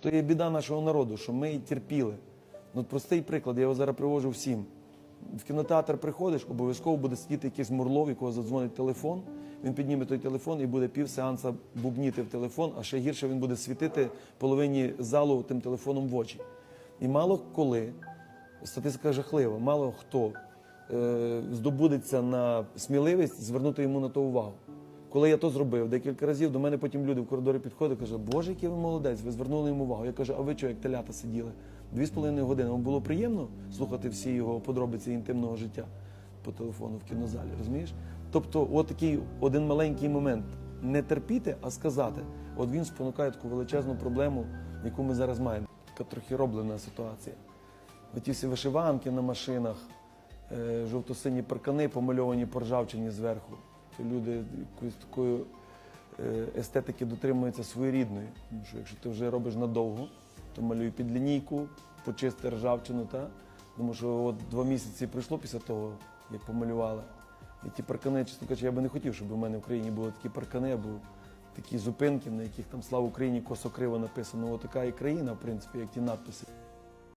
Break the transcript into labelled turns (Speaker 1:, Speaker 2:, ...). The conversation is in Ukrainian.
Speaker 1: То є біда нашого народу, що ми терпіли. Ну, простий приклад, я його зараз привожу всім. В кінотеатр приходиш, обов'язково буде сидіти якийсь мурлов, якого задзвонить телефон. Він підніме той телефон і буде пів сеанса бубніти в телефон, а ще гірше він буде світити половині залу тим телефоном в очі. І мало коли, статистика жахлива, мало хто е, здобудеться на сміливість звернути йому на то увагу. Коли я то зробив декілька разів, до мене потім люди в коридорі підходять кажуть, Боже, який ви молодець, ви звернули йому увагу. Я кажу, а ви що, як телята сиділи? Дві з половиною години. Вам було приємно слухати всі його подробиці інтимного життя по телефону в кінозалі, розумієш? Тобто, от такий один маленький момент не терпіти, а сказати. От він спонукає таку величезну проблему, яку ми зараз маємо. Така трохи роблена ситуація. Оті всі вишиванки на машинах, е, жовто-сині паркани помальовані по ржавчині зверху. Люди якоюсь такою е, естетики дотримуються своєрідної. Тому що якщо ти вже робиш надовго, то малюй під лінійку, почисти ржавчину, та? тому що от два місяці пройшло після того, як помалювали. І ті паркани, чесно кажучи, я би не хотів, щоб у мене в Україні були такі паркани, або такі зупинки, на яких там слава Україні косо криво написано. Отака і країна, в принципі, як ті надписи.